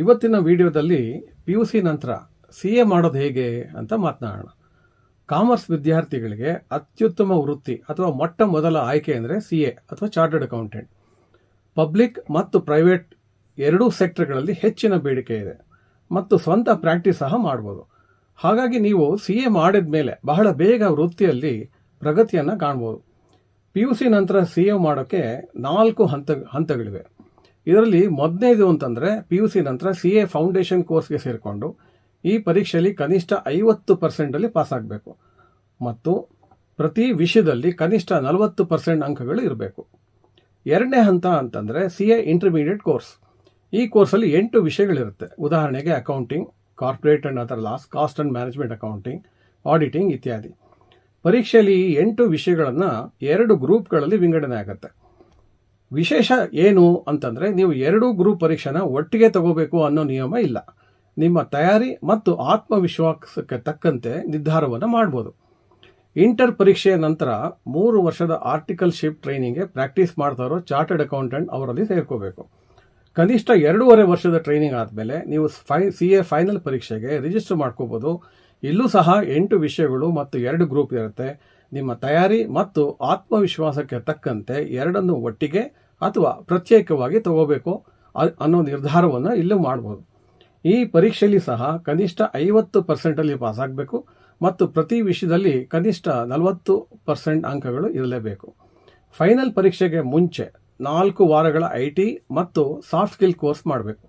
ಇವತ್ತಿನ ವಿಡಿಯೋದಲ್ಲಿ P U C ನಂತರ ಸಿ ಎ ಮಾಡೋದು ಹೇಗೆ ಅಂತ ಮಾತನಾಡೋಣ. ಕಾಮರ್ಸ್ ವಿದ್ಯಾರ್ಥಿಗಳಿಗೆ ಅತ್ಯುತ್ತಮ ವೃತ್ತಿ ಅಥವಾ ಮೊಟ್ಟ ಮೊದಲ ಆಯ್ಕೆ ಅಂದರೆ ಸಿ ಎ ಅಥವಾ ಚಾರ್ಟರ್ಡ್ ಅಕೌಂಟೆಂಟ್. ಪಬ್ಲಿಕ್ ಮತ್ತು ಪ್ರೈವೇಟ್ ಎರಡೂ ಸೆಕ್ಟರ್ಗಳಲ್ಲಿ ಹೆಚ್ಚಿನ ಬೇಡಿಕೆ ಇದೆ ಮತ್ತು ಸ್ವಂತ ಪ್ರಾಕ್ಟೀಸ್ ಸಹ ಮಾಡ್ಬೋದು. ಹಾಗಾಗಿ ನೀವು ಸಿ ಎ ಮಾಡಿದ ಮೇಲೆ ಬಹಳ ಬೇಗ ವೃತ್ತಿಯಲ್ಲಿ ಪ್ರಗತಿಯನ್ನು ಕಾಣ್ಬೋದು. ಪಿ ಯು ಸಿ ನಂತರ ಸಿ ಎ ಮಾಡೋಕ್ಕೆ ನಾಲ್ಕು ಹಂತ ಹಂತಗಳಿವೆ. ಇದರಲ್ಲಿ ಮೊದಲನೇದು ಅಂತಂದರೆ ಪಿ ಯು ಸಿ ನಂತರ ಸಿ ಎ ಫೌಂಡೇಶನ್ ಕೋರ್ಸ್ಗೆ ಸೇರಿಕೊಂಡು ಈ ಪರೀಕ್ಷೆಯಲ್ಲಿ ಕನಿಷ್ಠ ಐವತ್ತು ಪರ್ಸೆಂಟಲ್ಲಿ ಪಾಸ್ ಆಗಬೇಕು. ಮತ್ತು ಪ್ರತಿ ವಿಷಯದಲ್ಲಿ ಕನಿಷ್ಠ ನಲವತ್ತು ಪರ್ಸೆಂಟ್ ಅಂಕಗಳು ಇರಬೇಕು. ಎರಡನೇ ಹಂತ ಅಂತಂದರೆ ಸಿ ಎ ಇಂಟರ್ಮೀಡಿಯೇಟ್ ಕೋರ್ಸ್ ಈ ಕೋರ್ಸಲ್ಲಿ ಎಂಟು ವಿಷಯಗಳಿರುತ್ತೆ. ಉದಾಹರಣೆಗೆ accounting corporate and other laws cost and management accounting auditing ಇತ್ಯಾದಿ. ಪರೀಕ್ಷೆಯಲ್ಲಿ ಈ ಎಂಟು ವಿಷಯಗಳನ್ನು ಎರಡು ಗ್ರೂಪ್ಗಳಲ್ಲಿ ವಿಂಗಡಣೆ ಆಗುತ್ತೆ. ವಿಶೇಷ ಏನು ಅಂತಂದರೆ ನೀವು ಎರಡೂ ಗ್ರೂಪ್ ಪರೀಕ್ಷೆನ ಒಟ್ಟಿಗೆ ತಗೋಬೇಕು ಅನ್ನೋ ನಿಯಮ ಇಲ್ಲ. ನಿಮ್ಮ ತಯಾರಿ ಮತ್ತು ಆತ್ಮವಿಶ್ವಾಸಕ್ಕೆ ತಕ್ಕಂತೆ ನಿರ್ಧಾರವನ್ನು ಮಾಡ್ಬೋದು. ಇಂಟರ್ ಪರೀಕ್ಷೆಯ ನಂತರ ಮೂರು ವರ್ಷದ ಆರ್ಟಿಕಲ್ ಶಿಪ್ ಟ್ರೈನಿಂಗ್ಗೆ ಪ್ರಾಕ್ಟೀಸ್ ಮಾಡ್ತಾ ಇರೋ ಚಾರ್ಟರ್ಡ್ ಅಕೌಂಟೆಂಟ್ ಅವರಲ್ಲಿ ಸೇರ್ಕೋಬೇಕು. ಕನಿಷ್ಠ ಎರಡೂವರೆ ವರ್ಷದ ಟ್ರೈನಿಂಗ್ ಆದಮೇಲೆ ನೀವು ಫೈ, ಸಿ ಎ ಫೈನಲ್ ಪರೀಕ್ಷೆಗೆ ರಿಜಿಸ್ಟರ್ ಮಾಡ್ಕೋಬೋದು. ಇಲ್ಲೂ ಸಹ ಎಂಟು ವಿಷಯಗಳು ಮತ್ತು ಎರಡು ಗ್ರೂಪ್ ಇರುತ್ತೆ. ನಿಮ್ಮ ತಯಾರಿ ಮತ್ತು ಆತ್ಮವಿಶ್ವಾಸಕ್ಕೆ ತಕ್ಕಂತೆ ಎರಡನ್ನು ಒಟ್ಟಿಗೆ ಅಥವಾ ಪ್ರತ್ಯೇಕವಾಗಿ ತಗೋಬೇಕು ಅನ್ನೋ ನಿರ್ಧಾರವನ್ನು ಇಲ್ಲೂ ಮಾಡ್ಬೋದು. ಈ ಪರೀಕ್ಷೆಯಲ್ಲಿ ಸಹ ಕನಿಷ್ಠ ಐವತ್ತು ಪರ್ಸೆಂಟಲ್ಲಿ ಪಾಸಾಗಬೇಕು ಮತ್ತು ಪ್ರತಿ ವಿಷಯದಲ್ಲಿ ಕನಿಷ್ಠ ನಲವತ್ತು ಪರ್ಸೆಂಟ್ ಅಂಕಗಳು ಇರಲೇಬೇಕು. ಫೈನಲ್ ಪರೀಕ್ಷೆಗೆ ಮುಂಚೆ ನಾಲ್ಕು ವಾರಗಳ ಐ ಟಿ ಮತ್ತು ಸಾಫ್ಟ್ ಸ್ಕಿಲ್ ಕೋರ್ಸ್ ಮಾಡಬೇಕು.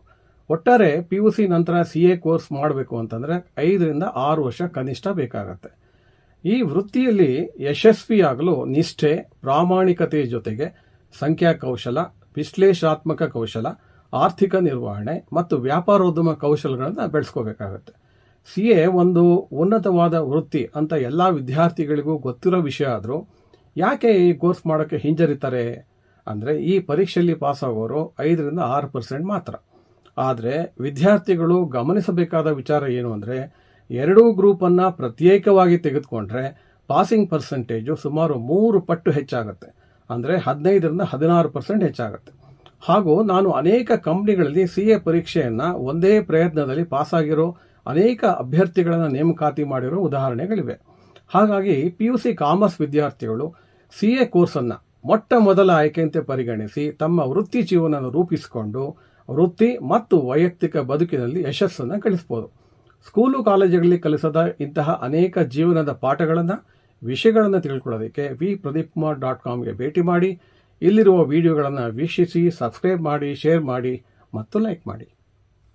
ಒಟ್ಟಾರೆ ಪಿ ಯು ಸಿ ನಂತರ ಸಿ ಎ ಕೋರ್ಸ್ ಮಾಡಬೇಕು ಅಂತಂದರೆ ಐದರಿಂದ ಆರು ವರ್ಷ ಕನಿಷ್ಠ ಬೇಕಾಗತ್ತೆ. ಈ ವೃತ್ತಿಯಲ್ಲಿ ಯಶಸ್ವಿಯಾಗಲು ನಿಷ್ಠೆ ಪ್ರಾಮಾಣಿಕತೆಯ ಜೊತೆಗೆ ಸಂಖ್ಯಾ ಕೌಶಲ ವಿಶ್ಲೇಷಾತ್ಮಕ ಕೌಶಲ, ಆರ್ಥಿಕ ನಿರ್ವಹಣೆ ಮತ್ತು ವ್ಯಾಪಾರೋದ್ಯಮ ಕೌಶಲಗಳನ್ನು ಬೆಳೆಸ್ಕೋಬೇಕಾಗತ್ತೆ. ಸಿ ಎ ಒಂದು ಉನ್ನತವಾದ ವೃತ್ತಿ ಅಂತ ಎಲ್ಲ ವಿದ್ಯಾರ್ಥಿಗಳಿಗೂ ಗೊತ್ತಿರೋ ವಿಷಯ ಆದರೂ ಯಾಕೆ ಈ ಕೋರ್ಸ್ ಮಾಡೋಕ್ಕೆ ಹಿಂಜರಿತಾರೆ? ಅಂದರೆ ಈ ಪರೀಕ್ಷೆಯಲ್ಲಿ ಪಾಸ್ ಆಗೋರು ಐದರಿಂದ ಆರು ಪರ್ಸೆಂಟ್ ಮಾತ್ರ. ಆದರೆ ವಿದ್ಯಾರ್ಥಿಗಳು ಗಮನಿಸಬೇಕಾದ ವಿಚಾರ ಏನು ಅಂದರೆ ಎರಡೂ ಗ್ರೂಪನ್ನು ಪ್ರತ್ಯೇಕವಾಗಿ ತೆಗೆದುಕೊಂಡ್ರೆ ಪಾಸಿಂಗ್ ಪರ್ಸೆಂಟೇಜು ಸುಮಾರು ಮೂರು ಪಟ್ಟು ಹೆಚ್ಚಾಗುತ್ತೆ. ಅಂದರೆ ಹದಿನೈದರಿಂದ ಹದಿನಾರು ಪರ್ಸೆಂಟ್ ಹೆಚ್ಚಾಗುತ್ತೆ. ಹಾಗೂ ನಾನು ಅನೇಕ ಕಂಪ್ನಿಗಳಲ್ಲಿ ಸಿ ಎ ಪರೀಕ್ಷೆಯನ್ನು ಒಂದೇ ಪ್ರಯತ್ನದಲ್ಲಿ ಪಾಸಾಗಿರೋ ಅನೇಕ ಅಭ್ಯರ್ಥಿಗಳನ್ನು ನೇಮಕಾತಿ ಮಾಡಿರೋ ಉದಾಹರಣೆಗಳಿವೆ. ಹಾಗಾಗಿ ಪಿ ಯು ಸಿ ಕಾಮರ್ಸ್ ವಿದ್ಯಾರ್ಥಿಗಳು ಸಿ ಎ ಕೋರ್ಸನ್ನು ಮೊಟ್ಟ ಮೊದಲ ಆಯ್ಕೆಯಂತೆ ಪರಿಗಣಿಸಿ ತಮ್ಮ ವೃತ್ತಿ ಜೀವನವನ್ನು ರೂಪಿಸಿಕೊಂಡು ವೃತ್ತಿ ಮತ್ತು ವೈಯಕ್ತಿಕ ಬದುಕಿನಲ್ಲಿ ಯಶಸ್ಸನ್ನು ಗಳಿಸಬಹುದು ಸ್ಕೂಲು ಕಾಲೇಜುಗಳಲ್ಲಿ ಕಲಿಸದ ಇಂತಹ ಅನೇಕ ಜೀವನದ ಪಾಠಗಳನ್ನು, ವಿಷಯಗಳನ್ನು ತಿಳ್ಕೊಳ್ಳೋದಕ್ಕೆ ವಿ ಪ್ರದೀಪ್ ಕುಮಾರ್ ಡಾಟ್ ಕಾಮ್ಗೆ ಭೇಟಿ ಮಾಡಿ. ಇಲ್ಲಿರುವ ವಿಡಿಯೋಗಳನ್ನು ವೀಕ್ಷಿಸಿ, ಸಬ್ಸ್ಕ್ರೈಬ್ ಮಾಡಿ, ಶೇರ್ ಮಾಡಿ ಮತ್ತು ಲೈಕ್ ಮಾಡಿ.